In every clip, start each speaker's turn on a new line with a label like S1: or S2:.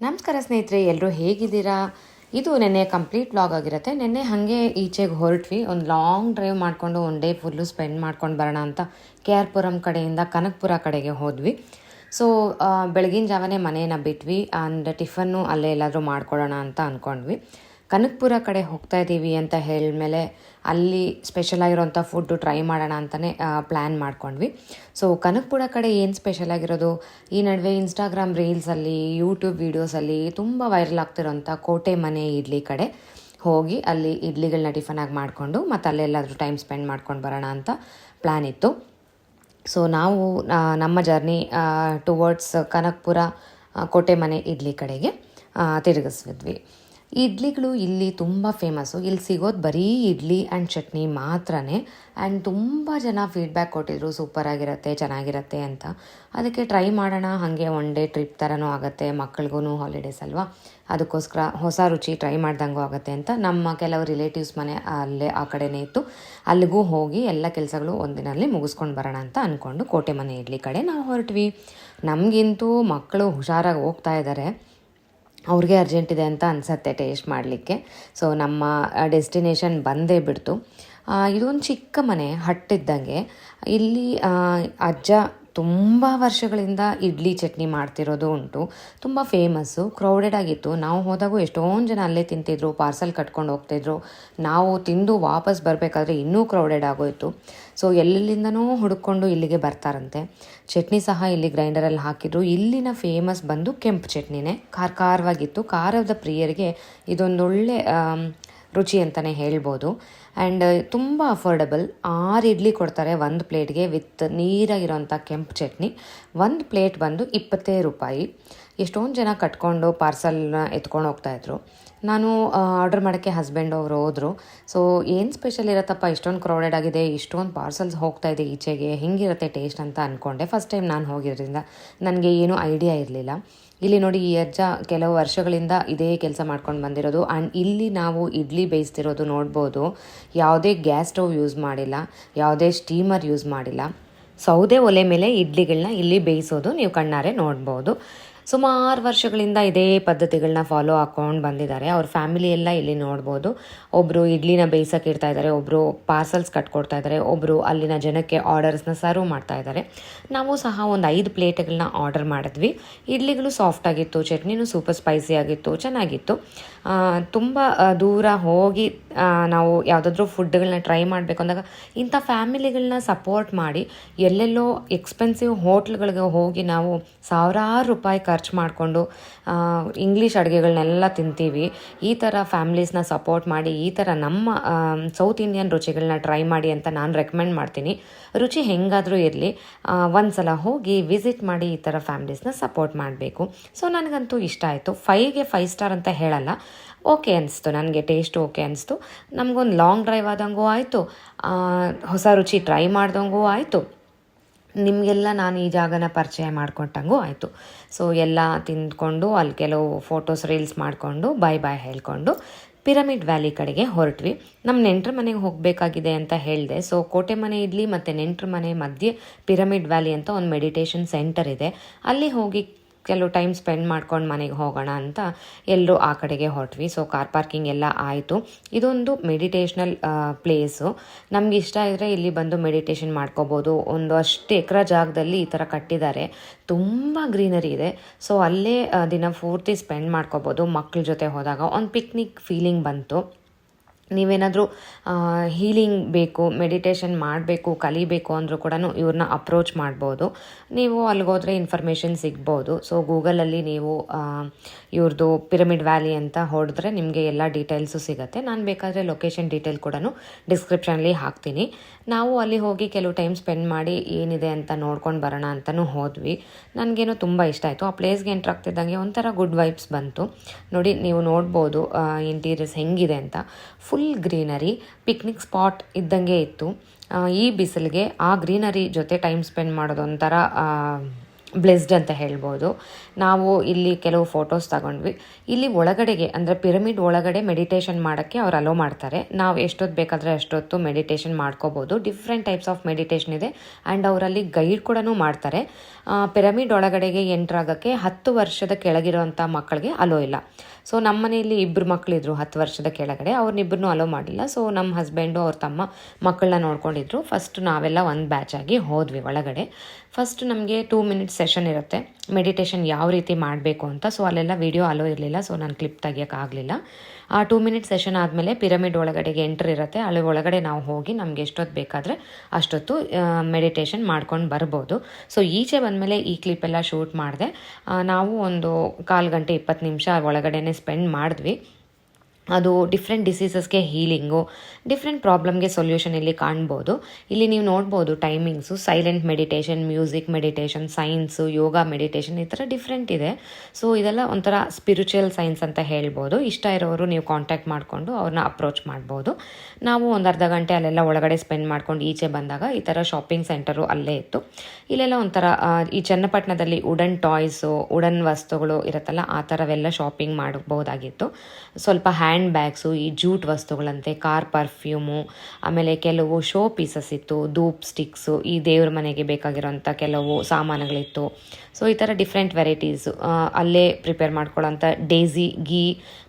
S1: ನಮಸ್ಕಾರ ಸ್ನೇಹಿತರೆ ಎಲ್ಲರೂ ಹೇಗಿದ್ದೀರಾ? ಇದು ನೆನ್ನೆ ಕಂಪ್ಲೀಟ್ ವ್ಲಾಗ್ ಆಗಿರುತ್ತೆ. ನೆನ್ನೆ ಹಾಗೆ ಈಚೆಗೆ ಹೊರಟ್ವಿ. ಒಂದು ಲಾಂಗ್ ಡ್ರೈವ್ ಮಾಡಿಕೊಂಡು ಒನ್ ಡೇ ಫುಲ್ಲು ಸ್ಪೆಂಡ್ ಮಾಡ್ಕೊಂಡು ಬರೋಣ ಅಂತ ಕೆ ಆರ್ ಪುರಂ ಕಡೆಯಿಂದ ಕನಕಪುರ ಕಡೆಗೆ ಹೋದ್ವಿ. ಸೊ ಬೆಳಗಿನ ಜಾವನೇ ಮನೇನ ಬಿಟ್ವಿ. ಆ್ಯಂಡ್ ಟಿಫನ್ನು ಅಲ್ಲೇ ಎಲ್ಲಾದರೂ ಮಾಡ್ಕೊಳ್ಳೋಣ ಅಂತ ಅಂದ್ಕೊಂಡ್ವಿ ಕನಕಪುರ ಕಡೆ ಹೋಗ್ತಾ ಇದ್ದೀವಿ ಅಂತ ಹೇಳಿದ್ಮೇಲೆ ಅಲ್ಲಿ ಸ್ಪೆಷಲ್ ಆಗಿರೋಂಥ ಫುಡ್ಡು ಟ್ರೈ ಮಾಡೋಣ ಅಂತಲೇ ಪ್ಲ್ಯಾನ್ ಮಾಡ್ಕೊಂಡ್ವಿ. ಸೊ ಕನಕಪುರ ಕಡೆ ಏನು ಸ್ಪೆಷಲ್ ಆಗಿರೋದು? ಈ ನಡುವೆ ಇನ್ಸ್ಟಾಗ್ರಾಮ್ ರೀಲ್ಸಲ್ಲಿ ಯೂಟ್ಯೂಬ್ ವೀಡಿಯೋಸಲ್ಲಿ ತುಂಬ ವೈರಲ್ ಆಗ್ತಿರೋಂಥ ಕೋಟೆ ಮನೆ ಇಡ್ಲಿ ಕಡೆ. ಹೋಗಿ ಅಲ್ಲಿ ಇಡ್ಲಿಗಳನ್ನ ಟಿಫನ್ ಆಗಿ ಮಾಡಿಕೊಂಡು, ಮತ್ತು ಅಲ್ಲೆಲ್ಲಾದರೂ ಟೈಮ್ ಸ್ಪೆಂಡ್ ಮಾಡ್ಕೊಂಡು ಬರೋಣ ಅಂತ ಪ್ಲ್ಯಾನ್ ಇತ್ತು. ಸೊ ನಾವು ನಮ್ಮ ಜರ್ನಿ ಟುವರ್ಡ್ಸ್ ಕನಕಪುರ ಕೋಟೆ ಮನೆ ಇಡ್ಲಿ ಕಡೆಗೆ ತಿರುಗಿಸಿದ್ವಿ. ಇಡ್ಲಿಗಳು ಇಲ್ಲಿ ತುಂಬ ಫೇಮಸ್ಸು ಇಲ್ಲಿ ಸಿಗೋದು ಬರೀ ಇಡ್ಲಿ ಆ್ಯಂಡ್ ಚಟ್ನಿ ಮಾತ್ರನೇ. ಆ್ಯಂಡ್ ತುಂಬ ಜನ ಫೀಡ್ಬ್ಯಾಕ್ ಕೊಟ್ಟಿದ್ರು ಸೂಪರಾಗಿರುತ್ತೆ ಚೆನ್ನಾಗಿರುತ್ತೆ ಅಂತ. ಅದಕ್ಕೆ ಟ್ರೈ ಮಾಡೋಣ, ಹಾಗೆ ಒನ್ ಡೇ ಟ್ರಿಪ್ ಥರನೂ ಆಗುತ್ತೆ ಮಕ್ಳಿಗೂ ಹಾಲಿಡೇಸ್ ಅಲ್ವಾ? ಅದಕ್ಕೋಸ್ಕರ ಹೊಸ ರುಚಿ ಟ್ರೈ ಮಾಡ್ದಂಗೂ ಆಗುತ್ತೆ ಅಂತ ನಮ್ಮ ಕೆಲವು ರಿಲೇಟಿವ್ಸ್ ಮನೆ ಅಲ್ಲೇ, ಆ ಕಡೆನೇ ಇತ್ತು. ಅಲ್ಲಿಗೂ ಹೋಗಿ ಎಲ್ಲ ಕೆಲಸಗಳು ಒಂದಿನಲ್ಲಿ ಮುಗಿಸ್ಕೊಂಡು ಬರೋಣ ಅಂತ ಅಂದ್ಕೊಂಡು ಕೋಟೆ ಮನೆ ಇಡ್ಲಿ ಕಡೆ ನಾವು ಹೊರಟ್ವಿ. ನಮಗಿಂತೂ ಮಕ್ಕಳು ಹುಷಾರಾಗಿ ಹೋಗ್ತಾ ಇದ್ದಾರೆ ಅವ್ರಿಗೆ ಅರ್ಜೆಂಟ್ ಇದೆ ಅಂತ ಅನಿಸತ್ತೆ ಟೇಸ್ಟ್ ಮಾಡಲಿಕ್ಕೆ. ಸೊ ನಮ್ಮ ಡೆಸ್ಟಿನೇಷನ್ ಬಂದೇ ಬಿಡ್ತು. ಇದೊಂದು ಚಿಕ್ಕ ಮನೆ, ಹಟ್ಟಿದ್ದಂಗೆ. ಇಲ್ಲಿ ಅಜ್ಜ ತುಂಬ ವರ್ಷಗಳಿಂದ ಇಡ್ಲಿ ಚಟ್ನಿ ಮಾಡ್ತಿರೋದು ಉಂಟು. ತುಂಬ ಫೇಮಸ್ಸು ಕ್ರೌಡೆಡ್ ಆಗಿತ್ತು. ನಾವು ಹೋದಾಗ ಎಷ್ಟೊಂದು ಜನ ಅಲ್ಲೇ ತಿಂತಿದ್ರು ಪಾರ್ಸಲ್ ಕಟ್ಕೊಂಡು ಹೋಗ್ತಿದ್ರು. ನಾವು ತಿಂದು ವಾಪಸ್ ಬರಬೇಕಾದ್ರೆ ಇನ್ನೂ ಕ್ರೌಡೆಡ್ ಆಗೋಯಿತು. ಸೊ ಎಲ್ಲೆಲ್ಲಿಂದನೂ ಹುಡುಕೊಂಡು ಇಲ್ಲಿಗೆ ಬರ್ತಾರಂತೆ. ಚಟ್ನಿ ಸಹ ಇಲ್ಲಿ ಗ್ರೈಂಡರಲ್ಲಿ ಹಾಕಿದ್ರು. ಇಲ್ಲಿನ ಫೇಮಸ್ ಬಂದು ಕೆಂಪು ಚಟ್ನಿನೇ. ಖಾರ ಖಾರವಾಗಿತ್ತು ಖಾರದ ಪ್ರಿಯರಿಗೆ ಇದೊಂದೊಳ್ಳೆ ಒಳ್ಳೆ ರುಚಿ ಅಂತಲೇ ಹೇಳ್ಬೋದು. ಆ್ಯಂಡ್ ತುಂಬ ಅಫೋರ್ಡಬಲ್ ಆರು ಇಡ್ಲಿ ಕೊಡ್ತಾರೆ ಒಂದು ಪ್ಲೇಟ್ಗೆ ವಿತ್ ನೀರಾಗಿರೋಂಥ ಕೆಂಪು ಚಟ್ನಿ. ಒಂದು ಪ್ಲೇಟ್ ಬಂದು ಇಪ್ಪತ್ತೇ ರೂಪಾಯಿ. ಎಷ್ಟೊಂದು ಜನ ಕಟ್ಕೊಂಡು ಪಾರ್ಸಲ್ನ ಎತ್ಕೊಂಡು ಹೋಗ್ತಾಯಿದ್ರು ನಾನು ಆರ್ಡರ್ ಮಾಡೋಕ್ಕೆ ಹಸ್ಬೆಂಡ್ ಅವರು ಹೋದರು. ಸೊ ಏನು ಸ್ಪೆಷಲ್ ಇರತ್ತಪ್ಪ? ಇಷ್ಟೊಂದು ಕ್ರೌಡೆಡ್ ಆಗಿದೆ, ಇಷ್ಟೊಂದು ಪಾರ್ಸಲ್ಸ್ ಹೋಗ್ತಾ ಇದೆ ಈಚೆಗೆ, ಹೆಂಗಿರುತ್ತೆ ಟೇಸ್ಟ್ ಅಂತ ಅಂದ್ಕೊಂಡೆ ಫಸ್ಟ್ ಟೈಮ್ ನಾನು ಹೋಗಿರೋದ್ರಿಂದ ನನಗೆ ಏನೂ ಐಡಿಯಾ ಇರಲಿಲ್ಲ. ಇಲ್ಲಿ ನೋಡಿ, ಈ ಅಜ್ಜ ಕೆಲವು ವರ್ಷಗಳಿಂದ ಇದೇ ಕೆಲಸ ಮಾಡ್ಕೊಂಡು ಬಂದಿರೋದು. ಆ್ಯಂಡ್ ಇಲ್ಲಿ ನಾವು ಇಡ್ಲಿ ಬೇಯಿಸ್ತಿರೋದು ನೋಡ್ಬೋದು. ಯಾವುದೇ ಗ್ಯಾಸ್ ಸ್ಟವ್ ಯೂಸ್ ಮಾಡಿಲ್ಲ, ಯಾವುದೇ ಸ್ಟೀಮರ್ ಯೂಸ್ ಮಾಡಿಲ್ಲ. ಸೌದೆ ಒಲೆ ಮೇಲೆ ಇಡ್ಲಿಗಳನ್ನ ಇಲ್ಲಿ ಬೇಯಿಸೋದು ನೀವು ಕಣ್ಣಾರೆ ನೋಡ್ಬೋದು. ಸುಮಾರು ವರ್ಷಗಳಿಂದ ಇದೇ ಪದ್ಧತಿಗಳನ್ನ ಫಾಲೋ ಹಾಕೊಂಡು ಬಂದಿದ್ದಾರೆ. ಅವ್ರ ಫ್ಯಾಮಿಲಿ ಎಲ್ಲ ಇಲ್ಲಿ ನೋಡ್ಬೋದು. ಒಬ್ಬರು ಇಡ್ಲಿನ ಬೇಯಿಸೋಕೆ ಇರ್ತಾ ಇದ್ದಾರೆ ಒಬ್ಬರು ಪಾರ್ಸಲ್ಸ್ ಕಟ್ಕೊಡ್ತಾ ಇದ್ದಾರೆ ಒಬ್ಬರು ಅಲ್ಲಿನ ಜನಕ್ಕೆ ಆರ್ಡರ್ಸ್ನ ಸರ್ವ್ ಮಾಡ್ತಾ ಇದ್ದಾರೆ ನಾವು ಸಹ ಒಂದು ಐದು ಪ್ಲೇಟ್ಗಳನ್ನ ಆರ್ಡರ್ ಮಾಡಿದ್ವಿ. ಇಡ್ಲಿಗಳು ಸಾಫ್ಟ್ ಆಗಿತ್ತು, ಚಟ್ನಿನೂ ಸೂಪರ್ ಸ್ಪೈಸಿ ಆಗಿತ್ತು, ಚೆನ್ನಾಗಿತ್ತು. ತುಂಬ ದೂರ ಹೋಗಿ ನಾವು ಯಾವುದಾದ್ರೂ ಫುಡ್ಗಳನ್ನ ಟ್ರೈ ಮಾಡಬೇಕು ಅಂದಾಗ ಇಂಥ ಫ್ಯಾಮಿಲಿಗಳನ್ನ ಸಪೋರ್ಟ್ ಮಾಡಿ ಎಲ್ಲೆಲ್ಲೋ ಎಕ್ಸ್ಪೆನ್ಸಿವ್ ಹೋಟ್ಲ್ಗಳಿಗೆ ಹೋಗಿ ನಾವು ಸಾವಿರಾರು ರೂಪಾಯಿ ಖರ್ಚು ಮಾಡಿಕೊಂಡು ಇಂಗ್ಲೀಷ್ ಅಡುಗೆಗಳನ್ನೆಲ್ಲ ತಿಂತೀವಿ. ಈ ಥರ ಫ್ಯಾಮ್ಲೀಸ್ನ ಸಪೋರ್ಟ್ ಮಾಡಿ, ಈ ಥರ ನಮ್ಮ ಸೌತ್ ಇಂಡಿಯನ್ ರುಚಿಗಳನ್ನ ಟ್ರೈ ಮಾಡಿ ಅಂತ ನಾನು ರೆಕಮೆಂಡ್ ಮಾಡ್ತೀನಿ. ರುಚಿ ಹೆಂಗಾದರೂ ಇರಲಿ. ಒಂದು ಸಲ ಹೋಗಿ ವಿಸಿಟ್ ಮಾಡಿ ಈ ಥರ ಫ್ಯಾಮ್ಲೀಸ್ನ ಸಪೋರ್ಟ್ ಮಾಡಬೇಕು. ಸೊ ನನಗಂತೂ ಇಷ್ಟ ಆಯಿತು. ಫೈವ್ಗೆ ಫೈವ್ ಸ್ಟಾರ್ ಅಂತ ಹೇಳಲ್ಲ. ಓಕೆ ಅನಿಸ್ತು. ನನಗೆ ಟೇಸ್ಟ್ ಓಕೆ ಅನಿಸ್ತು. ನಮಗೊಂದು ಲಾಂಗ್ ಡ್ರೈವ್ ಆದಂಗೂ ಆಯಿತು. ಹೊಸ ರುಚಿ ಟ್ರೈ ಮಾಡ್ದಂಗೂ ಆಯಿತು. ನಿಮಗೆಲ್ಲ ನಾನು ಈ ಜಾಗನ ಪರಿಚಯ ಮಾಡ್ಕೊಟ್ಟಂಗೂ ಆಯಿತು. ಸೊ ಎಲ್ಲ ತಿಂದ್ಕೊಂಡು ಅಲ್ಲಿ ಕೆಲವು ಫೋಟೋಸ್ ರೀಲ್ಸ್ ಮಾಡಿಕೊಂಡು ಬಾಯ್ ಬಾಯ್ ಹೇಳ್ಕೊಂಡು ಪಿರಮಿಡ್ ವ್ಯಾಲಿ ಕಡೆಗೆ ಹೊರಟ್ವಿ. ನಮ್ಮ ನೆಂಟ್ರ ಮನೆಗೆ ಹೋಗಬೇಕಾಗಿದೆ ಅಂತ ಹೇಳಿದೆ. ಸೊ ಕೋಟೆ ಮನೆ ಇಡ್ಲಿ ಮತ್ತು ನೆಂಟ್ರ ಮನೆ ಮಧ್ಯೆ ಪಿರಮಿಡ್ ವ್ಯಾಲಿ ಅಂತ ಒಂದು ಮೆಡಿಟೇಷನ್ ಸೆಂಟರ್ ಇದೆ. ಅಲ್ಲಿ ಹೋಗಿ ಕೆಲವು ಟೈಮ್ ಸ್ಪೆಂಡ್ ಮಾಡ್ಕೊಂಡು ಮನೆಗೆ ಹೋಗೋಣ ಅಂತ ಎಲ್ಲರೂ ಆ ಕಡೆಗೆ ಹೊರಟ್ವಿ. ಸೊ ಕಾರ್ ಪಾರ್ಕಿಂಗ್ ಎಲ್ಲ ಆಯಿತು. ಇದೊಂದು ಮೆಡಿಟೇಷನಲ್ ಪ್ಲೇಸು ನಮ್ಗೆ ಇಷ್ಟ ಇದ್ದರೆ ಇಲ್ಲಿ ಬಂದು ಮೆಡಿಟೇಷನ್ ಮಾಡ್ಕೋಬೋದು. ಒಂದು ಅಷ್ಟು ಎಕರೆ ಜಾಗದಲ್ಲಿ ಈ ಥರ ಕಟ್ಟಿದ್ದಾರೆ. ತುಂಬ ಗ್ರೀನರಿ ಇದೆ. ಸೊ ಅಲ್ಲೇ ದಿನ ಪೂರ್ತಿ ಸ್ಪೆಂಡ್ ಮಾಡ್ಕೋಬೋದು ಮಕ್ಕಳ ಜೊತೆ ಹೋದಾಗ. ಒಂದು ಪಿಕ್ನಿಕ್ ಫೀಲಿಂಗ್ ಬಂತು. ನೀವೇನಾದರೂ ಹೀಲಿಂಗ್ ಬೇಕು ಮೆಡಿಟೇಷನ್ ಮಾಡಬೇಕು, ಕಲಿಬೇಕು ಅಂದರೂ ಕೂಡ ಇವ್ರನ್ನ ಅಪ್ರೋಚ್ ಮಾಡ್ಬೋದು. ನೀವು ಅಲ್ಲಿಗೋದ್ರೆ ಇನ್ಫಾರ್ಮೇಷನ್ ಸಿಗ್ಬೋದು. ಸೊ ಗೂಗಲಲ್ಲಿ ನೀವು ಇವ್ರದ್ದು ಪಿರಮಿಡ್ ವ್ಯಾಲಿ ಅಂತ ಹೊಡೆದ್ರೆ ನಿಮಗೆ ಎಲ್ಲ ಡೀಟೇಲ್ಸು ಸಿಗುತ್ತೆ. ನಾನು ಬೇಕಾದರೆ ಲೊಕೇಶನ್ ಡೀಟೇಲ್ ಕೂಡ ಡಿಸ್ಕ್ರಿಪ್ಷನಲ್ಲಿ ಹಾಕ್ತೀನಿ. ನಾವು ಅಲ್ಲಿ ಹೋಗಿ ಕೆಲವು ಟೈಮ್ ಸ್ಪೆಂಡ್ ಮಾಡಿ ಏನಿದೆ ಅಂತ ನೋಡ್ಕೊಂಡು ಬರೋಣ ಅಂತಲೂ ಹೋದ್ವಿ. ನನಗೇನೋ ತುಂಬ ಇಷ್ಟ ಆಯಿತು. ಆ ಪ್ಲೇಸ್ಗೆ ಎಂಟ್ರ್ ಆಗ್ತಿದ್ದಂಗೆ ಒಂಥರ ಗುಡ್ ವೈಬ್ಸ್ ಬಂತು. ನೋಡಿ, ನೀವು ನೋಡ್ಬೋದು ಇಂಟೀರಿಯರ್ಸ್ ಹೆಂಗಿದೆ ಅಂತ. ಫುಲ್ ಗ್ರೀನರಿ ಪಿಕ್ನಿಕ್ ಸ್ಪಾಟ್ ಇದ್ದಂಗೆ ಇತ್ತು. ಈ ಬಿಸಿಲಿಗೆ ಆ ಗ್ರೀನರಿ ಜೊತೆ ಟೈಮ್ ಸ್ಪೆಂಡ್ ಮಾಡೋದು ಒಂಥರ ಆ, ಬ್ಲೆಸ್ಡ್ ಅಂತ ಹೇಳ್ಬೋದು. ನಾವು ಇಲ್ಲಿ ಕೆಲವು ಫೋಟೋಸ್ ತಗೊಂಡ್ವಿ. ಇಲ್ಲಿ ಒಳಗಡೆಗೆ, ಅಂದರೆ ಪಿರಮಿಡ್ ಒಳಗಡೆ ಮೆಡಿಟೇಷನ್ ಮಾಡೋಕ್ಕೆ ಅವ್ರು ಅಲೋ ಮಾಡ್ತಾರೆ. ನಾವು ಎಷ್ಟೊತ್ತು ಬೇಕಾದರೆ ಅಷ್ಟೊತ್ತು ಮೆಡಿಟೇಷನ್ ಮಾಡ್ಕೋಬೋದು. ಡಿಫ್ರೆಂಟ್ ಟೈಪ್ಸ್ ಆಫ್ ಮೆಡಿಟೇಷನ್ ಇದೆ. ಆ್ಯಂಡ್ ಅವರಲ್ಲಿ ಗೈಡ್ ಕೂಡ ಮಾಡ್ತಾರೆ. ಪಿರಮಿಡ್ ಒಳಗಡೆಗೆ ಎಂಟ್ರಾಗೋಕ್ಕೆ ಹತ್ತು ವರ್ಷದ ಕೆಳಗಿರೋಂಥ ಮಕ್ಕಳಿಗೆ ಅಲೋ ಇಲ್ಲ. ಸೊ ನಮ್ಮ ಮನೆಯಲ್ಲಿ ಇಬ್ಬರು ಮಕ್ಕಳಿದ್ರು ಹತ್ತು ವರ್ಷದ ಕೆಳಗಡೆ. ಅವ್ರನ್ನಿಬ್ಬರನ್ನೂ ಅಲೋ ಮಾಡಿಲ್ಲ. ಸೊ ನಮ್ಮ ಹಸ್ಬೆಂಡು ಅವ್ರ ತಮ್ಮ ಮಕ್ಕಳನ್ನ ನೋಡ್ಕೊಂಡಿದ್ರು. ಫಸ್ಟ್ ನಾವೆಲ್ಲ ಒಂದು ಬ್ಯಾಚ್ ಆಗಿ ಹೋದ್ವಿ ಒಳಗಡೆ. ಫಸ್ಟ್ ನಮಗೆ ಟೂ ಮಿನಿಟ್ಸ್ ಸೆಷನ್ ಇರುತ್ತೆ. ಮೆಡಿಟೇಷನ್ ಯಾವ ರೀತಿ ಮಾಡಬೇಕು ಅಂತ. ಸೊ ಅಲ್ಲೆಲ್ಲ ವೀಡಿಯೋ ಅಲೋ ಇರಲಿಲ್ಲ. ಸೊ ನಾನು ಕ್ಲಿಪ್ ತೆಗಿಯೋಕ್ಕಾಗಲಿಲ್ಲ ಆ ಟೂ ಮಿನಿಟ್ ಸೆಷನ್ ಆದಮೇಲೆ ಪಿರಮಿಡ್ ಒಳಗಡೆಗೆ ಎಂಟ್ರ್ ಇರುತ್ತೆ. ಅಲ್ಲಿ ಒಳಗಡೆ ನಾವು ಹೋಗಿ ನಮಗೆ ಎಷ್ಟೊತ್ತು ಬೇಕಾದರೆ ಅಷ್ಟೊತ್ತು ಮೆಡಿಟೇಷನ್ ಮಾಡ್ಕೊಂಡು ಬರ್ಬೋದು. ಸೊ ಈಚೆ ಬಂದಮೇಲೆ ಈ ಕ್ಲಿಪ್ ಎಲ್ಲ ಶೂಟ್ ಮಾಡಿದೆ. ನಾವು ಒಂದು ಕಾಲು ಗಂಟೆ ಇಪ್ಪತ್ತು ನಿಮಿಷ ಒಳಗಡೆನೆ ಸ್ಪೆಂಡ್ ಮಾಡಿದ್ವಿ. ಅದು ಡಿಫ್ರೆಂಟ್ ಡಿಸೀಸಸ್ಗೆ ಹೀಲಿಂಗು ಡಿಫ್ರೆಂಟ್ ಪ್ರಾಬ್ಲಮ್ಗೆ ಸೊಲ್ಯೂಷನ್ ಇಲ್ಲಿ ಕಾಣ್ಬೋದು. ಇಲ್ಲಿ ನೀವು ನೋಡ್ಬೋದು timings silent meditation music meditation science yoga meditation ಈ ಥರ ಡಿಫ್ರೆಂಟ್ ಇದೆ. ಸೊ ಇದೆಲ್ಲ ಒಂಥರ ಸ್ಪಿರಿಚುವಲ್ ಸೈನ್ಸ್ ಅಂತ ಹೇಳ್ಬೋದು. ಇಷ್ಟ ಇರೋರು ನೀವು ಕಾಂಟ್ಯಾಕ್ಟ್ ಮಾಡಿಕೊಂಡು ಅವ್ರನ್ನ ಅಪ್ರೋಚ್ ಮಾಡ್ಬೋದು. ನಾವು ಒಂದು ಅರ್ಧ ಗಂಟೆ ಅಲ್ಲೆಲ್ಲ ಒಳಗಡೆ ಸ್ಪೆಂಡ್ ಮಾಡ್ಕೊಂಡು ಈಚೆ ಬಂದಾಗ ಈ ಥರ ಶಾಪಿಂಗ್ ಸೆಂಟರು ಅಲ್ಲೇ ಇತ್ತು. ಇಲ್ಲೆಲ್ಲ ಒಂಥರ ಈ ಚನ್ನಪಟ್ಟಣದಲ್ಲಿ ವುಡನ್ ಟಾಯ್ಸು ಉಡನ್ ವಸ್ತುಗಳು ಇರುತ್ತಲ್ಲ, ಆ ಥರವೆಲ್ಲ ಶಾಪಿಂಗ್ ಮಾಡಬಹುದಾಗಿತ್ತು. ಸ್ವಲ್ಪ ಹ್ಯಾಂಡ್ ಹ್ಯಾಂಡ್ ಬ್ಯಾಗ್ಸು ಈ ಜೂಟ್ ವಸ್ತುಗಳಂತೆ, ಕಾರ್ ಪರ್ಫ್ಯೂಮು, ಆಮೇಲೆ ಕೆಲವು ಶೋ ಪೀಸಸ್ ಇತ್ತು, ಧೂಪ್ ಸ್ಟಿಕ್ಸು, ಈ ದೇವ್ರ ಮನೆಗೆ ಬೇಕಾಗಿರೋಂಥ ಕೆಲವು ಸಾಮಾನುಗಳಿತ್ತು. ಸೊ ಈ ಥರ ಡಿಫ್ರೆಂಟ್ ವೆರೈಟೀಸು ಅಲ್ಲೇ ಪ್ರಿಪೇರ್ ಮಾಡ್ಕೊಳ್ಳೋಂಥ ಡೇಸಿ ಗೀ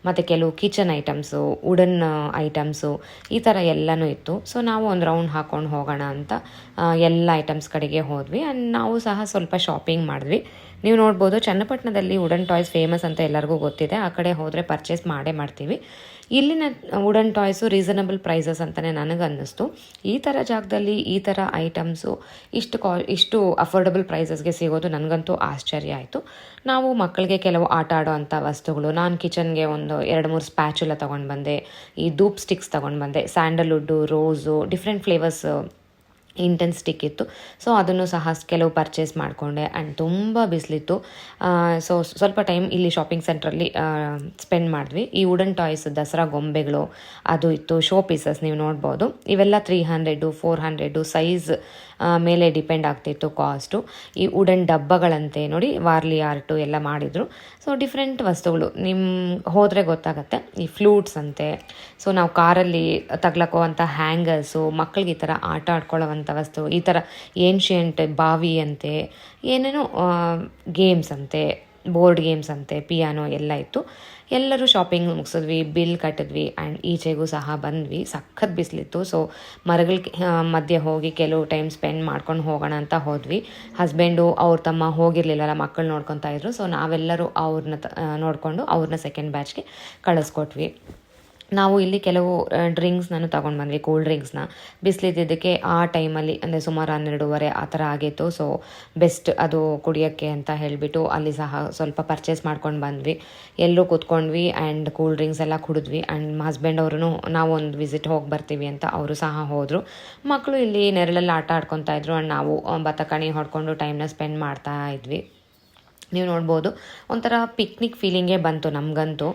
S1: ಮತ್ತು ಕೆಲವು ಕಿಚನ್ ಐಟಮ್ಸು ವುಡನ್ ಐಟಮ್ಸು ಈ ಥರ ಎಲ್ಲನೂ ಇತ್ತು. ಸೊ ನಾವು ಒಂದು ರೌಂಡ್ ಹಾಕ್ಕೊಂಡು ಹೋಗೋಣ ಅಂತ ಎಲ್ಲ ಐಟಮ್ಸ್ ಕಡೆಗೆ ಹೋದ್ವಿ. ಆ್ಯಂಡ್ ನಾವು ಸಹ ಸ್ವಲ್ಪ ಶಾಪಿಂಗ್ ಮಾಡಿದ್ವಿ. ನೀವು ನೋಡ್ಬೋದು ಚನ್ನಪಟ್ಟಣದಲ್ಲಿ ವುಡನ್ ಟಾಯ್ಸ್ ಫೇಮಸ್ ಅಂತ ಎಲ್ಲರಿಗೂ ಗೊತ್ತಿದೆ. ಆ ಕಡೆ ಹೋದರೆ ಪರ್ಚೇಸ್ ಮಾಡೇ ಮಾಡ್ತೀವಿ. ಇಲ್ಲಿನ ವುಡನ್ ಟಾಯ್ಸು ರೀಸನಬಲ್ ಪ್ರೈಸಸ್ ಅಂತಲೇ ನನಗೆ ಅನ್ನಿಸ್ತು ಈ ಥರ ಜಾಗದಲ್ಲಿ ಈ ಥರ ಐಟಮ್ಸು ಇಷ್ಟು ಕಾ, ಇಷ್ಟು ಅಫೋರ್ಡಬಲ್ ಪ್ರೈಸಸ್ಗೆ ಸಿಗೋದು ನನಗಂತೂ ಆಶ್ಚರ್ಯ ಆಯಿತು. ನಾವು ಮಕ್ಕಳಿಗೆ ಕೆಲವು ಆಟ ಆಡೋ ಅಂಥ ವಸ್ತುಗಳು, ನಾನು ಕಿಚನ್ಗೆ ಒಂದು ಎರಡು ಮೂರು ಸ್ಪ್ಯಾಚುಲ ತೊಗೊಂಡು ಬಂದೆ, ಈ ಧೂಪ್ ಸ್ಟಿಕ್ಸ್ ತೊಗೊಂಡು ಬಂದೆ sandalwood rose different flavours incense stick ಇತ್ತು. ಸೊ ಅದನ್ನು ಸಹ ಕೆಲವು ಪರ್ಚೇಸ್ ಮಾಡಿಕೊಂಡೆ ಆ್ಯಂಡ್ ತುಂಬ ಬಿಸಿಲಿತ್ತು. ಸೊ ಸ್ವಲ್ಪ ಟೈಮ್ ಇಲ್ಲಿ ಶಾಪಿಂಗ್ ಸೆಂಟ್ರಲ್ಲಿ ಸ್ಪೆಂಡ್ ಮಾಡಿದ್ವಿ. ಈ ವುಡನ್ ಟಾಯ್ಸ್ ದಸರಾ ಗೊಂಬೆಗಳು, ಅದು ಇತ್ತು ಶೋ ಪೀಸಸ್ ನೀವು ನೋಡ್ಬೋದು. ಇವೆಲ್ಲ three hundred four hundred size ಮೇಲೆ ಡಿಪೆಂಡ್ ಆಗ್ತಿತ್ತು ಕಾಸ್ಟು ಈ ವುಡನ್ ಡಬ್ಬಗಳಂತೆ ನೋಡಿ ವಾರ್ಲಿ ಆರ್ಟು ಎಲ್ಲ ಮಾಡಿದರು. ಸೊ ಡಿಫ್ರೆಂಟ್ ವಸ್ತುಗಳು. ನಿಮ್ಮ ಹೋದರೆ ಗೊತ್ತಾಗುತ್ತೆ. ಈ ಫ್ಲೂಟ್ಸ್ ಅಂತೆ. ಸೊ ನಾವು ಕಾರಲ್ಲಿ ತಗ್ಲಕ್ಕೋವಂಥ ಹ್ಯಾಂಗರ್ಸು ಮಕ್ಕಳಿಗೆ ಈ ಥರ ಆಟ ಆಡ್ಕೊಳ್ಳೋವಂಥ ವಸ್ತು ಈ ಥರ ಏನ್ಷಿಯಂಟ್ ಬಾವಿ ಅಂತೆ, ಏನೇನೋ ಗೇಮ್ಸ್ ಅಂತೆ ಬೋರ್ಡ್ ಗೇಮ್ಸ್ ಅಂತೆ ಪಿಯಾನೋ ಎಲ್ಲ ಇತ್ತು. ಎಲ್ಲರೂ ಶಾಪಿಂಗ್ ಮುಗಿಸಿದ್ವಿ ಬಿಲ್ ಕಟ್ಟಿದ್ವಿ ಆ್ಯಂಡ್ ಈಚೆಗೂ ಸಹ ಬಂದ್ವಿ. ಸಖತ್ ಬಿಸಿಲಿತ್ತು. ಸೊ ಮರಗಳ ಮಧ್ಯೆ ಹೋಗಿ ಕೆಲವು ಟೈಮ್ ಸ್ಪೆಂಡ್ ಮಾಡ್ಕೊಂಡು ಹೋಗೋಣ ಅಂತ ಹೋದ್ವಿ. ಹಸ್ಬೆಂಡು ಅವ್ರ ತಮ್ಮ ಹೋಗಿರಲಿಲ್ಲಲ್ಲ, ಮಕ್ಕಳು ನೋಡ್ಕೊತಾ ಇದ್ರು. ಸೊ ನಾವೆಲ್ಲರೂ ಅವ್ರನ್ನ ನೋಡಿಕೊಂಡು ಅವ್ರನ್ನ ಸೆಕೆಂಡ್ ಬ್ಯಾಚ್ಗೆ ಕಳಿಸ್ಕೊಟ್ವಿ. ನಾವು ಇಲ್ಲಿ ಕೆಲವು ಡ್ರಿಂಕ್ಸ್ನೂ ತಗೊಂಡು ಬಂದ್ವಿ ಕೂಲ್ ಡ್ರಿಂಕ್ಸ್ನ ಬಿಸಿಲಿದ್ದಕ್ಕೆ ಆ ಟೈಮಲ್ಲಿ ಅಂದರೆ ಸುಮಾರು ಹನ್ನೆರಡೂವರೆ ಆ ಥರ ಆಗಿತ್ತು. ಸೊ ಬೆಸ್ಟ್ ಅದು ಕುಡಿಯೋಕ್ಕೆ ಅಂತ ಹೇಳಿಬಿಟ್ಟು ಅಲ್ಲಿ ಸಹ ಸ್ವಲ್ಪ ಪರ್ಚೇಸ್ ಮಾಡ್ಕೊಂಡು ಬಂದ್ವಿ. ಎಲ್ಲರೂ ಕೂತ್ಕೊಂಡ್ವಿ ಆ್ಯಂಡ್ ಕೂಲ್ ಡ್ರಿಂಕ್ಸ್ ಎಲ್ಲ ಕುಡಿದ್ವಿ. ಆ್ಯಂಡ್ ಹಸ್ಬೆಂಡ್ ಅವರು ನಾವು ಒಂದು ವಿಸಿಟ್ ಹೋಗಿ ಬರ್ತೀವಿ ಅಂತ ಅವರು ಸಹ ಹೋದರು. ಮಕ್ಕಳು ಇಲ್ಲಿ ನೆರಳಲ್ಲಿ ಆಟ ಆಡ್ಕೊತಾ ಇದ್ರು. ಆ್ಯಂಡ್ ನಾವು ಬತಕಣಿ ಹೊಡ್ಕೊಂಡು ಟೈಮ್ನ ಸ್ಪೆಂಡ್ ಮಾಡ್ತಾ ಇದ್ವಿ. ನೀವು ನೋಡ್ಬೋದು. ಒಂಥರ ಪಿಕ್ನಿಕ್ ಫೀಲಿಂಗೇ ಬಂತು ನಮಗಂತೂ.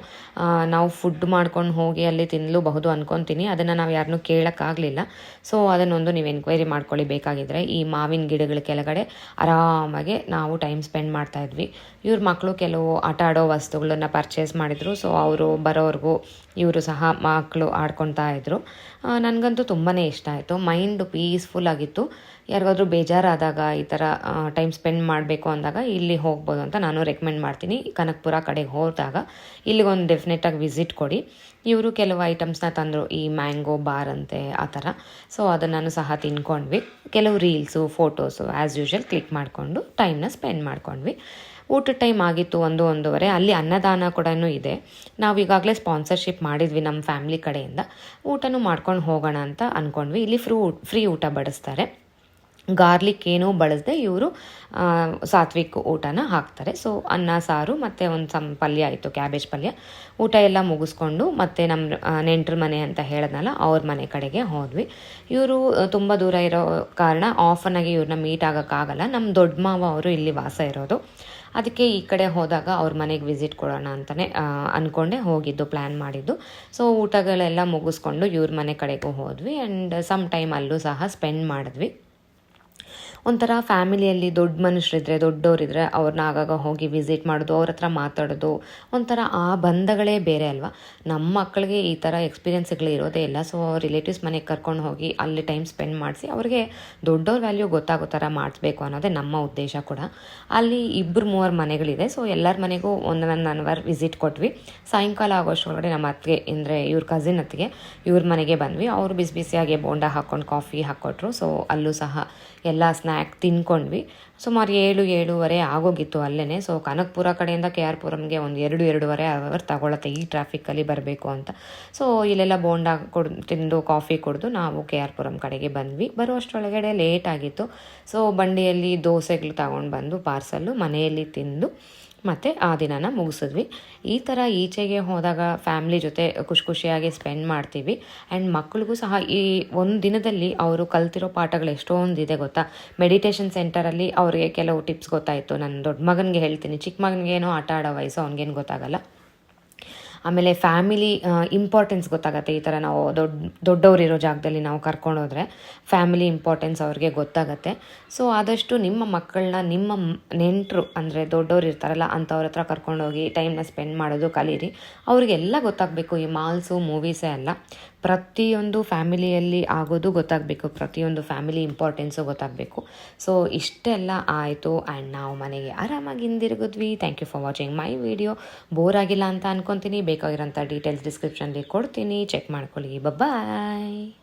S1: ನಾವು ಫುಡ್ ಮಾಡ್ಕೊಂಡು ಹೋಗಿ ಅಲ್ಲಿ ತಿನ್ನಲೂಬಹುದು ಅನ್ಕೊತೀನಿ. ಅದನ್ನು ನಾವು ಯಾರನ್ನೂ ಕೇಳೋಕ್ಕಾಗಲಿಲ್ಲ. ಸೊ ಅದನ್ನೊಂದು ನೀವು ಎನ್ಕ್ವೈರಿ ಮಾಡ್ಕೊಳ್ಳಿ ಬೇಕಾಗಿದ್ದರೆ ಈ ಮಾವಿನ ಗಿಡಗಳ ಕೆಳಗಡೆ ಆರಾಮಾಗಿ ನಾವು ಟೈಮ್ ಸ್ಪೆಂಡ್ ಮಾಡ್ತಾಯಿದ್ವಿ ಇವ್ರ ಮಕ್ಕಳು ಕೆಲವು ಆಟ ಆಡೋ ವಸ್ತುಗಳನ್ನು ಪರ್ಚೇಸ್ ಮಾಡಿದರು. ಸೊ ಅವರು ಬರೋವ್ರಿಗೂ ಇವರು ಸಹ ಮಕ್ಕಳು ಆಡ್ಕೊತಾ ಇದ್ದರು ನನಗಂತೂ ತುಂಬಾ ಇಷ್ಟ ಆಯಿತು. ಮೈಂಡ್ ಪೀಸ್ಫುಲ್ ಆಗಿತ್ತು. ಯಾರಿಗಾದ್ರೂ ಬೇಜಾರಾದಾಗ ಈ ಥರ ಟೈಮ್ ಸ್ಪೆಂಡ್ ಮಾಡಬೇಕು ಅಂದಾಗ ಇಲ್ಲಿ ಹೋಗ್ಬೋದು ಅಂತ ನಾನು ರೆಕಮೆಂಡ್ ಮಾಡ್ತೀನಿ. ಕನಕಪುರ ಕಡೆಗೆ ಹೋದಾಗ ಇಲ್ಲಿಗೊಂದು ಡೆಫಿನೆಟಾಗಿ ವಿಸಿಟ್ ಕೊಡಿ. ಇವರು ಕೆಲವು ಐಟಮ್ಸ್ನ ತಂದರು, ಈ ಮ್ಯಾಂಗೋ ಬಾರ್ ಅಂತೆ, ಆ ಥರ ಸೊ ಅದನ್ನು ಸಹ ತಿನ್ಕೊಂಡ್ವಿ. ಕೆಲವು reels photos as usual click ಮಾಡಿಕೊಂಡು ಟೈಮ್ನ ಸ್ಪೆಂಡ್ ಮಾಡ್ಕೊಂಡ್ವಿ. ಊಟದ ಟೈಮ್ ಆಗಿತ್ತು ಒಂದು ಒಂದೂವರೆ, ಅಲ್ಲಿ ಅನ್ನದಾನ ಕೂಡ ಇದೆ. ನಾವು ಈಗಾಗಲೇ ಸ್ಪಾನ್ಸರ್ಶಿಪ್ ಮಾಡಿದ್ವಿ ನಮ್ಮ ಫ್ಯಾಮ್ಲಿ ಕಡೆಯಿಂದ. ಊಟನೂ ಮಾಡ್ಕೊಂಡು ಹೋಗೋಣ ಅಂತ ಅಂದ್ಕೊಂಡ್ವಿ ಇಲ್ಲಿ ಫ್ರೂ ಫ್ರೀ ಊಟ ಬಡಿಸ್ತಾರೆ. ಗಾರ್ಲಿಕ್ ಏನೂ ಬಳಸದೆ ಇವರು ಸಾತ್ವಿಕ್ ಊಟನ ಹಾಕ್ತಾರೆ. ಸೊ ಅನ್ನ, ಸಾರು ಮತ್ತು ಒಂದು ಸಮ್ ಪಲ್ಯ ಆಯಿತು, ಕ್ಯಾಬೇಜ್ ಪಲ್ಯ. ಊಟ ಎಲ್ಲ ಮುಗಿಸ್ಕೊಂಡು ಮತ್ತೆ ನಮ್ಮ ನೆಂಟ್ರ ಮನೆ ಅಂತ ಹೇಳಿದ್ನಲ್ಲ, ಅವ್ರ ಮನೆ ಕಡೆಗೆ ಹೋದ್ವಿ. ಇವರು ತುಂಬ ದೂರ ಇರೋ ಕಾರಣ ಆಫನ್ನಾಗಿ ಇವ್ರನ್ನ ಮೀಟ್ ಆಗೋಕ್ಕಾಗಲ್ಲ. ನಮ್ಮ ದೊಡ್ಡ ಮಾವ ಅವರು ಇಲ್ಲಿ ವಾಸ ಇರೋದು. ಅದಕ್ಕೆ ಈ ಕಡೆ ಹೋದಾಗ ಅವ್ರ ಮನೆಗೆ ವಿಸಿಟ್ ಕೊಡೋಣ ಅಂತಲೇ ಅಂದ್ಕೊಂಡೆ ಹೋಗಿದ್ದು ಪ್ಲ್ಯಾನ್ ಮಾಡಿದ್ದು. ಸೊ ಊಟಗಳೆಲ್ಲ ಮುಗಿಸ್ಕೊಂಡು ಇವ್ರ ಮನೆ ಕಡೆಗೂ ಹೋದ್ವಿ. ಆ್ಯಂಡ್ ಸಮ್ ಟೈಮ್ ಅಲ್ಲೂ ಸಹ ಸ್ಪೆಂಡ್ ಮಾಡಿದ್ವಿ. ಒಂಥರ ಫ್ಯಾಮಿಲಿಯಲ್ಲಿ ದೊಡ್ಡ ಮನುಷ್ಯರಿದ್ರೆ, ದೊಡ್ಡವರಿದ್ರೆ ಅವ್ರನ್ನ ಆಗಾಗ ಹೋಗಿ ವಿಸಿಟ್ ಮಾಡೋದು, ಅವ್ರ ಹತ್ರ ಮಾತಾಡೋದು, ಒಂಥರ ಆ ಬಂಧಗಳೇ ಬೇರೆ ಅಲ್ವಾ? ನಮ್ಮ ಮಕ್ಕಳಿಗೆ ಈ ಥರ ಎಕ್ಸ್ಪೀರಿಯೆನ್ಸ್ಗಳು ಇರೋದೇ ಇಲ್ಲ. ಸೊ ರಿಲೇಟಿವ್ಸ್ ಮನೆಗೆ ಕರ್ಕೊಂಡು ಹೋಗಿ ಅಲ್ಲಿ ಟೈಮ್ ಸ್ಪೆಂಡ್ ಮಾಡಿಸಿ ಅವ್ರಿಗೆ ದೊಡ್ಡವ್ರ ವ್ಯಾಲ್ಯೂ ಗೊತ್ತಾಗೋ ಥರ ಮಾಡಿಸ್ಬೇಕು ಅನ್ನೋದೇ ನಮ್ಮ ಉದ್ದೇಶ ಕೂಡ. ಅಲ್ಲಿ ಇಬ್ಬರು ಮೂವರು ಮನೆಗಳಿದೆ. ಸೊ ಎಲ್ಲರ ಮನೆಗೂ ಒಂದು ಒನ್ ವಿಸಿಟ್ ಕೊಟ್ವಿ. ಸಾಯಂಕಾಲ ಆಗೋಷ್ಟೊಳಗಡೆ ನಮ್ಮ ಅತ್ತಿಗೆ ಅಂದರೆ ಇವ್ರ ಕಸಿನ್ ಅತ್ತಿಗೆ ಇವ್ರ ಮನೆಗೆ ಬಂದ್ವಿ. ಅವರು ಬಿಸಿ ಬಿಸಿಯಾಗಿ ಬೋಂಡ ಹಾಕ್ಕೊಂಡು ಕಾಫಿ ಹಾಕ್ಕೊಟ್ರು ಸೊ ಅಲ್ಲೂ ಸಹ ಎಲ್ಲ ಸ್ನ್ಯಾಕ್ ತಿನ್ಕೊಂಡ್ವಿ. ಸುಮಾರು ಏಳು, ಏಳುವರೆ ಆಗೋಗಿತ್ತು ಅಲ್ಲೇ ಸೊ ಕನಕಪುರ ಕಡೆಯಿಂದ ಕೆ ಆರ್ ಪುರಂಗೆ ಒಂದು ಎರಡು, ಎರಡೂವರೆ ಅವರ್ ತಗೊಳತ್ತೆ ಈ ಟ್ರಾಫಿಕ್ಕಲ್ಲಿ ಬರಬೇಕು ಅಂತ. ಸೊ ಇಲ್ಲೆಲ್ಲ ಬೋಂಡ ಕೊಡ್, ತಿಂದು ಕಾಫಿ ಕುಡಿದು ನಾವು ಕೆ ಆರ್ ಪುರಂ ಕಡೆಗೆ ಬಂದ್ವಿ. ಬರುವಷ್ಟರೊಳಗಡೆ ಲೇಟ್ ಆಗಿತ್ತು. ಸೊ ಬಂಡಿಯಲ್ಲಿ ದೋಸೆಗಳು ತಗೊಂಡು ಬಂದು ಪಾರ್ಸಲ್ಲು ಮನೆಯಲ್ಲಿ ತಿಂದು ಮತ್ತು ಆ ದಿನನ ಮುಗಿಸಿದ್ವಿ. ಈ ಥರ ಈಚೆಗೆ ಹೋದಾಗ ಫ್ಯಾಮ್ಲಿ ಜೊತೆ ಖುಷಿ ಖುಷಿಯಾಗಿ ಸ್ಪೆಂಡ್ ಮಾಡ್ತೀವಿ. ಆ್ಯಂಡ್ ಮಕ್ಕಳಿಗೂ ಸಹ ಈ ಒಂದು ದಿನದಲ್ಲಿ ಅವರು ಕಲ್ತಿರೋ ಪಾಠಗಳು ಎಷ್ಟೊಂದು ಇದೆ ಗೊತ್ತಾ? ಮೆಡಿಟೇಷನ್ ಸೆಂಟರಲ್ಲಿ ಅವರಿಗೆ ಕೆಲವು ಟಿಪ್ಸ್ ಗೊತ್ತಾಯಿತು. ನನ್ನ ದೊಡ್ಡ ಮಗನಿಗೆ ಹೇಳ್ತೀನಿ. ಚಿಕ್ಕ ಮಗನಿಗೇನೋ ಆಟ ಆಡೋ ವಯಸ್ಸು ಅವ್ನಿಗೇನು ಗೊತ್ತಾಗಲ್ಲ. ಆಮೇಲೆ ಫ್ಯಾಮಿಲಿ ಇಂಪಾರ್ಟೆನ್ಸ್ ಗೊತ್ತಾಗತ್ತೆ ಈ ಥರ ನಾವು ದೊಡ್ಡ ದೊಡ್ಡವರಿರೋ ಜಾಗದಲ್ಲಿ ನಾವು ಕರ್ಕೊಂಡೋದ್ರೆ ಫ್ಯಾಮಿಲಿ ಇಂಪಾರ್ಟೆನ್ಸ್ ಅವ್ರಿಗೆ ಗೊತ್ತಾಗತ್ತೆ. ಸೊ ಆದಷ್ಟು ನಿಮ್ಮ ಮಕ್ಕಳನ್ನ, ನಿಮ್ಮ ನೆಂಟರು ಅಂದರೆ ದೊಡ್ಡವ್ರು ಇರ್ತಾರಲ್ಲ ಅಂಥವ್ರ ಹತ್ರ ಕರ್ಕೊಂಡೋಗಿ ಟೈಮ್ನ ಸ್ಪೆಂಡ್ ಮಾಡೋದು, ಕಲೀರಿ. ಅವ್ರಿಗೆಲ್ಲ ಗೊತ್ತಾಗಬೇಕು, ಈ ಮಾಲ್ಸು ಮೂವೀಸೇ ಅಲ್ಲ ಪ್ರತಿಯೊಂದು ಫ್ಯಾಮಿಲಿಯಲ್ಲಿ ಆಗೋದು ಗೊತ್ತಾಗಬೇಕು, ಪ್ರತಿಯೊಂದು ಫ್ಯಾಮಿಲಿ ಇಂಪಾರ್ಟೆನ್ಸು ಗೊತ್ತಾಗಬೇಕು. ಸೊ ಇಷ್ಟೆಲ್ಲ ಆಯಿತು ಆ್ಯಂಡ್ ನಾವು ಮನೆಗೆ ಆರಾಮಾಗಿ ಹಿಂದಿರುಗಿದ್ವಿ. Thank you for watching my video bore ಆಗಿಲ್ಲ ಅಂತ ಅನ್ಕೊತೀನಿ. ಬೇಕಾಗಿರೋಂಥ ಡೀಟೇಲ್ಸ್ ಡಿಸ್ಕ್ರಿಪ್ಷನ್ಲಿ ಕೊಡ್ತೀನಿ. ಚೆಕ್ ಮಾಡ್ಕೊಳ್ಳಿ. ಬಾಯ್